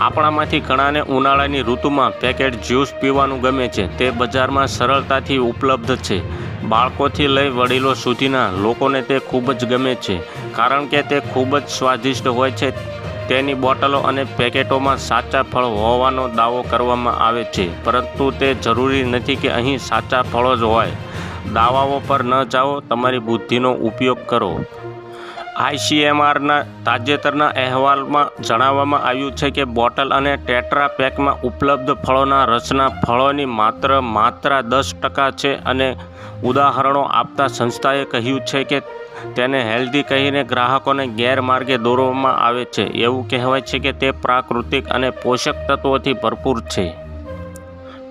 આપણામાંથી ઘણાને ઉનાળાની ઋતુમાં પેકેટ જ્યુસ પીવાનું ગમે છે, તે બજારમાં સરળતાથી ઉપલબ્ધ છે. બાળકોથી લઈ વડીલો સુધીના લોકોને તે ખૂબ જ ગમે છે, કારણ કે તે ખૂબ જ સ્વાદિષ્ટ હોય છે. તેની બોટલો અને પેકેટોમાં સાચા ફળ હોવાનો દાવો કરવામાં આવે છે, પરંતુ તે જરૂરી નથી કે અહીં સાચા ફળો જ હોય. દાવાઓ પર ન જાઓ, તમારી બુદ્ધિનો ઉપયોગ કરો. આઈસીએમઆરના તાજેતરના અહેવાલમાં જણાવવામાં આવ્યું છે કે બોટલ અને ટેટ્રા પેકમાં ઉપલબ્ધ ફળોના રસના ફળોની માત્ર માત્રા દસ ટકા છે અને ઉદાહરણો આપતા સંસ્થાએ કહ્યું છે કે તેને હેલ્ધી કહીને ગ્રાહકોને ગેરમાર્ગે દોરવામાં આવે છે. એવું કહેવાય છે કે તે પ્રાકૃતિક અને પોષક તત્વોથી ભરપૂર છે.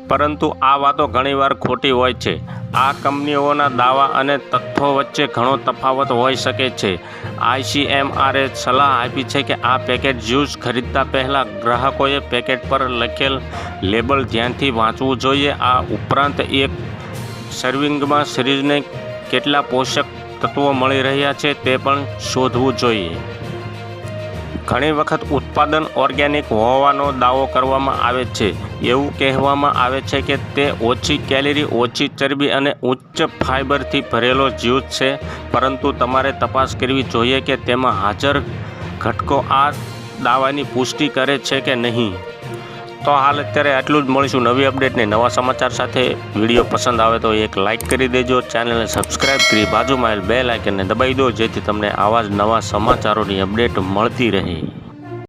પરંતુ આ વાતો ઘણીવાર ખોટી હોય છે. આ કંપનીઓના દાવા અને તથ્યો વચ્ચે ઘણો તફાવત હોઈ શકે છે. આઈસીએમઆરએ સલાહ આપી છે કે આ પેકેટ જ્યુસ ખરીદતા પહેલાં ગ્રાહકોએ પેકેટ પર લખેલ લેબલ ધ્યાનથી વાંચવું જોઈએ. આ ઉપરાંત એક સર્વિંગમાં શરીરને કેટલા પોષક તત્વો મળી રહ્યા છે તે પણ શોધવું જોઈએ. ઘણી વખત ઉત્પાદન ઓર્ગેનિક હોવાનો દાવો કરવામાં આવે છે. એવું કહેવામાં આવે છે કે તે ઓછી કેલરી, ઓછી ચરબી અને ઉચ્ચ ફાઇબરથી ભરેલો જ્યુસ છે. પરંતુ તમારે તપાસ કરવી જોઈએ કે તેમાં હાજર ઘટકો આ દાવાની પુષ્ટિ કરે છે કે નહીં. તો હાલ અત્યારે આટલું જ મળીશું નવી અપડેટને નવા સમાચાર સાથે. વીડિયો પસંદ આવે તો એક લાઇક કરી દેજો, ચેનલને સબસ્ક્રાઇબ કરી બાજુમાં આવેલ બે લાઇકનને દબાવી દો, જેથી તમને આવા જ નવા સમાચારોની અપડેટ મળતી રહે.